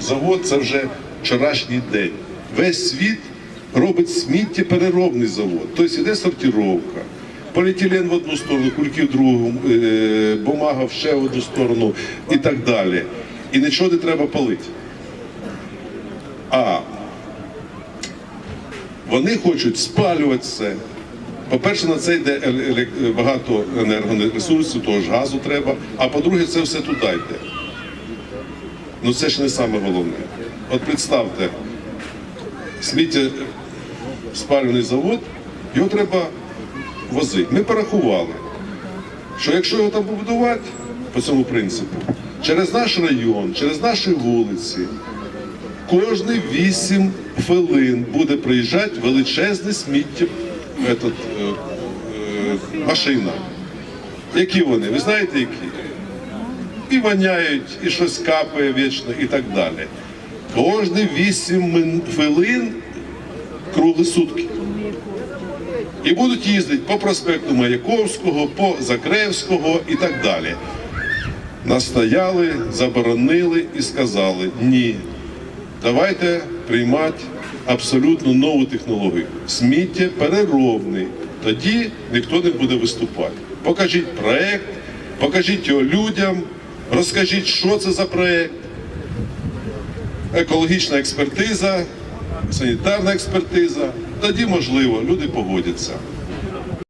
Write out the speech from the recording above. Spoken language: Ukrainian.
завод це вже вчорашній день. Весь світ робить сміттєпереробний завод. Тобто йде сортировка. Поліетилен в одну сторону, кульки в другу, е, бумага ще в одну сторону і так далі. І нічого не треба палити. А вони хочуть спалювати все. По-перше, на це йде багато енергоресурсів, того ж газу треба. А по-друге, це все туди йде. Ну це ж не саме головне. От представте, сміття спалювальний завод, його треба возити. Ми порахували, що якщо його там побудувати по цьому принципу, через наш район, через наші вулиці, кожні 8 хвилин буде приїжджати величезне сміття этот, е, машина. Які вони? Ви знаєте, які? І воняють, і щось капає вічно, і так далі. Кожні 8 хвилин круглі сутки. І будуть їздити по проспекту Маяковського, по Закревського і так далі. Настояли, заборонили і сказали ні. Давайте приймати абсолютно нову технологію. Сміття переробний. Тоді ніхто не буде виступати. Покажіть проект, покажіть його людям, розкажіть, що це за проєкт, Екологічна експертиза, санітарна експертиза. Тоді, можливо, люди погодяться.